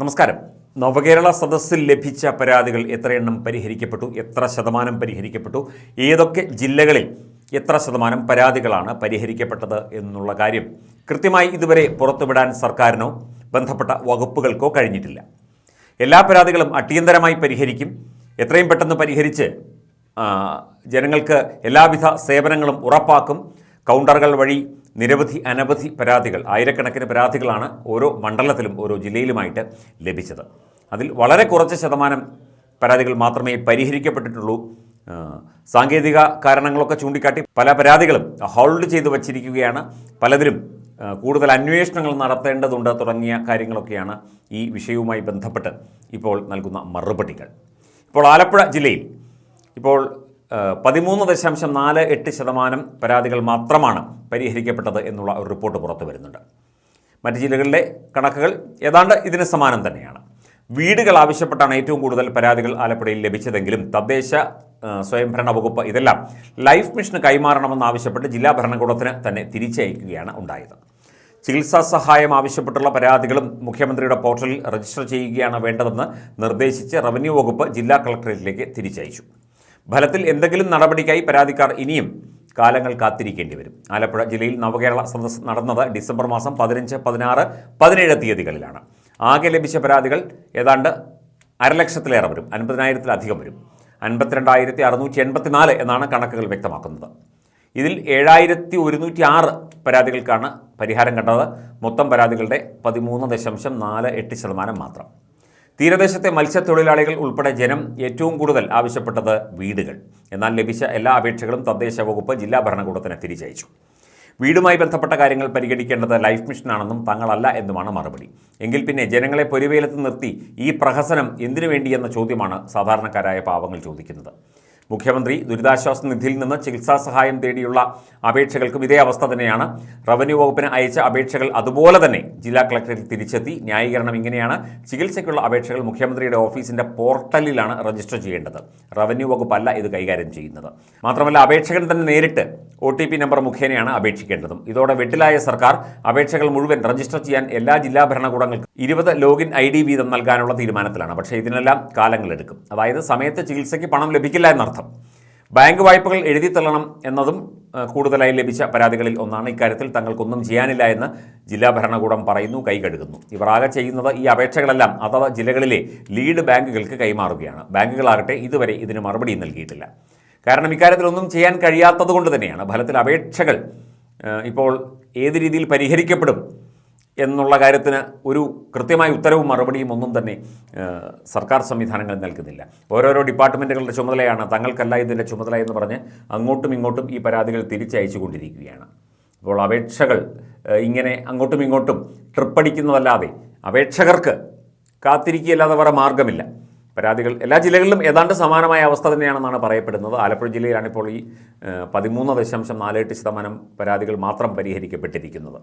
നമസ്കാരം. നവകേരള സദസ്സിൽ ലഭിച്ച പരാതികൾ എത്ര എണ്ണം പരിഹരിക്കപ്പെട്ടു? എത്ര ശതമാനം പരിഹരിക്കപ്പെട്ടു? ഏതൊക്കെ ജില്ലകളിൽ എത്ര ശതമാനം പരാതികളാണ് പരിഹരിക്കപ്പെട്ടത് എന്നുള്ള കാര്യം കൃത്യമായി ഇതുവരെ പുറത്തുവിടാൻ സർക്കാരിനോ ബന്ധപ്പെട്ട വകുപ്പുകൾക്കോ കഴിഞ്ഞിട്ടില്ല. എല്ലാ പരാതികളും അടിയന്തരമായി പരിഹരിക്കും. എത്രയും പെട്ടെന്ന് പരിഹരിച്ച് ജനങ്ങൾക്ക് എല്ലാവിധ സേവനങ്ങളും ഉറപ്പാക്കും. കൗണ്ടറുകൾ വഴി നിരവധി അനവധി പരാതികൾ ആയിരക്കണക്കിന് പരാതികളാണ് ഓരോ മണ്ഡലത്തിലും ഓരോ ജില്ലയിലുമായിട്ട് ലഭിച്ചത്. അതിൽ വളരെ കുറച്ച് ശതമാനം പരാതികൾ മാത്രമേ പരിഹരിക്കപ്പെട്ടിട്ടുള്ളൂ. സാങ്കേതിക കാരണങ്ങളൊക്കെ ചൂണ്ടിക്കാട്ടി പല പരാതികളും ഹോൾഡ് ചെയ്തു വച്ചിരിക്കുകയാണ്. പലതിലും കൂടുതൽ അന്വേഷണങ്ങൾ നടത്തേണ്ടതുണ്ട് തുടങ്ങിയ കാര്യങ്ങളൊക്കെയാണ് ഈ വിഷയവുമായി ബന്ധപ്പെട്ട് ഇപ്പോൾ നൽകുന്ന മറുപടികൾ. ഇപ്പോൾ ആലപ്പുഴ ജില്ലയിൽ ഇപ്പോൾ പതിമൂന്ന് ദശാംശം നാല് എട്ട് ശതമാനം പരാതികൾ മാത്രമാണ് പരിഹരിക്കപ്പെട്ടത് എന്നുള്ള ഒരു റിപ്പോർട്ട് പുറത്തു വരുന്നുണ്ട്. മറ്റ് ജില്ലകളിലെ കണക്കുകൾ ഏതാണ്ട് ഇതിന് സമാനം തന്നെയാണ്. വീടുകൾ ആവശ്യപ്പെട്ടാണ് ഏറ്റവും കൂടുതൽ പരാതികൾ ആലപ്പുഴയിൽ ലഭിച്ചതെങ്കിലും തദ്ദേശ സ്വയംഭരണ വകുപ്പ് ഇതെല്ലാം ലൈഫ് മിഷന് കൈമാറണമെന്നാവശ്യപ്പെട്ട് ജില്ലാ ഭരണകൂടത്തിന് തന്നെ തിരിച്ചയക്കുകയാണ് ഉണ്ടായത്. ചികിത്സാ സഹായം ആവശ്യപ്പെട്ടുള്ള പരാതികളും മുഖ്യമന്ത്രിയുടെ പോർട്ടലിൽ രജിസ്റ്റർ ചെയ്യുകയാണ് വേണ്ടതെന്ന് നിർദ്ദേശിച്ച് റവന്യൂ വകുപ്പ് ജില്ലാ കളക്ടറേറ്റിലേക്ക് തിരിച്ചയച്ചു. ഫലത്തിൽ എന്തെങ്കിലും നടപടിക്കായി പരാതിക്കാർ ഇനിയും കാലങ്ങൾ കാത്തിരിക്കേണ്ടി വരും. ആലപ്പുഴ ജില്ലയിൽ നവകേരള സദസ് നടന്നത് ഡിസംബർ മാസം പതിനഞ്ച് പതിനാറ് പതിനേഴ് തീയതികളിലാണ്. ആകെ ലഭിച്ച പരാതികൾ ഏതാണ്ട് അരലക്ഷത്തിലേറെ വരും അൻപതിനായിരത്തിലധികം വരും. അൻപത്തിരണ്ടായിരത്തി അറുന്നൂറ്റി എൺപത്തിനാല് എന്നാണ് കണക്കുകൾ വ്യക്തമാക്കുന്നത്. ഇതിൽ ഏഴായിരത്തി ഒരുന്നൂറ്റി ആറ് പരാതികൾക്കാണ് പരിഹാരം കണ്ടത്. മൊത്തം പരാതികളുടെ പതിമൂന്ന് ദശാംശം നാല് എട്ട് ശതമാനം മാത്രം. തീരദേശത്തെ മത്സ്യത്തൊഴിലാളികൾ ഉൾപ്പെടെ ജനം ഏറ്റവും കൂടുതൽ ആവശ്യപ്പെട്ടത് വീടുകൾ. എന്നാൽ ലഭിച്ച എല്ലാ അപേക്ഷകളും തദ്ദേശ വകുപ്പ് ജില്ലാ ഭരണകൂടത്തിന് തിരിച്ചയച്ചു. വീടുമായി ബന്ധപ്പെട്ട കാര്യങ്ങൾ പരിഗണിക്കേണ്ടത് ലൈഫ് മിഷനാണെന്നും തങ്ങളല്ല എന്നുമാണ് മറുപടി. എങ്കിൽ പിന്നെ ജനങ്ങളെ പൊരുവേലത്ത് നിർത്തി ഈ പ്രഹസനം എന്തിനു വേണ്ടിയെന്ന ചോദ്യമാണ് സാധാരണക്കാരായ പാവങ്ങൾ ചോദിക്കുന്നത്. മുഖ്യമന്ത്രി ദുരിതാശ്വാസ നിധിയിൽ നിന്ന് ചികിത്സാ സഹായം തേടിയുള്ള അപേക്ഷകൾക്കും ഇതേ അവസ്ഥ തന്നെയാണ്. റവന്യൂ വകുപ്പിന് അയച്ച അപേക്ഷകൾ അതുപോലെ തന്നെ ജില്ലാ കളക്ടറിൽ തിരിച്ചെത്തി. ന്യായീകരണം ഇങ്ങനെയാണ്. ചികിത്സയ്ക്കുള്ള അപേക്ഷകൾ മുഖ്യമന്ത്രിയുടെ ഓഫീസിന്റെ പോർട്ടലിലാണ് രജിസ്റ്റർ ചെയ്യേണ്ടത്. റവന്യൂ വകുപ്പല്ല ഇത് കൈകാര്യം ചെയ്യുന്നത്. മാത്രമല്ല അപേക്ഷകൻ തന്നെ നേരിട്ട് ഒ നമ്പർ മുഖേനയാണ് അപേക്ഷിക്കേണ്ടതും. ഇതോടെ വെട്ടിലായ സർക്കാർ അപേക്ഷകൾ മുഴുവൻ രജിസ്റ്റർ ചെയ്യാൻ എല്ലാ ജില്ലാ ഭരണകൂടങ്ങൾക്കും ഇരുപത് ലോഗിൻ ഐ വീതം നൽകാനുള്ള തീരുമാനത്തിലാണ്. പക്ഷേ ഇതിനെല്ലാം കാലങ്ങളെടുക്കും. അതായത് സമയത്ത് ചികിത്സയ്ക്ക് പണം ലഭിക്കില്ല എന്നർത്ഥം. ബാങ്ക് വായ്പകൾ എഴുതിത്തള്ളണം എന്നതും കൂടുതലായി ലഭിച്ച പരാതികളിൽ ഒന്നാണ്. ഇക്കാര്യത്തിൽ തങ്ങൾക്കൊന്നും ചെയ്യാനില്ല എന്ന് ജില്ലാ ഭരണകൂടം പറയുന്നു കൈകഴുകുന്നു ഇവർ ആകെ ചെയ്യുന്നത് ഈ അപേക്ഷകളെല്ലാം അതത് ജില്ലകളിലെ ലീഡ് ബാങ്കുകൾക്ക് കൈമാറുകയാണ്. ബാങ്കുകളാകട്ടെ ഇതുവരെ ഇതിന് മറുപടി നൽകിയിട്ടില്ല. കാരണം ഇക്കാര്യത്തിലൊന്നും ചെയ്യാൻ കഴിയാത്തത് കൊണ്ട് തന്നെയാണ്. ഫലത്തിൽ അപേക്ഷകൾ ഇപ്പോൾ ഏത് രീതിയിൽ പരിഹരിക്കപ്പെടും എന്നുള്ള കാര്യത്തിന് ഒരു കൃത്യമായ ഉത്തരവും മറുപടിയും ഒന്നും തന്നെ സർക്കാർ സംവിധാനങ്ങൾ നൽകുന്നില്ല. ഓരോരോ ഡിപ്പാർട്ട്മെന്റുകളുടെ ചുമതലയാണ് തങ്ങൾക്കല്ല ഇതിന്റെ ചുമതല എന്ന് പറഞ്ഞ് അങ്ങോട്ടും ഇങ്ങോട്ടും ഈ പരാതികൾ തിരിച്ചയച്ചു കൊണ്ടിരിക്കുകയാണ് അപ്പോൾ അപേക്ഷകൾ ഇങ്ങനെ അങ്ങോട്ടും ഇങ്ങോട്ടും ട്രിപ്പടിക്കുന്നതല്ലാതെ അപേക്ഷകർക്ക് കാത്തിരിക്കുകയല്ലാതെ വേറെ മാർഗമില്ല. പരാതികൾ എല്ലാ ജില്ലകളിലും ഏതാണ്ട് സമാനമായ അവസ്ഥ തന്നെയാണെന്നാണ് പറയപ്പെടുന്നത്. ആലപ്പുഴ ജില്ലയിലാണിപ്പോൾ ഈ പതിമൂന്ന് ദശാംശം നാലെട്ട് ശതമാനം പരാതികൾ മാത്രം പരിഹരിക്കപ്പെട്ടിരിക്കുന്നത്.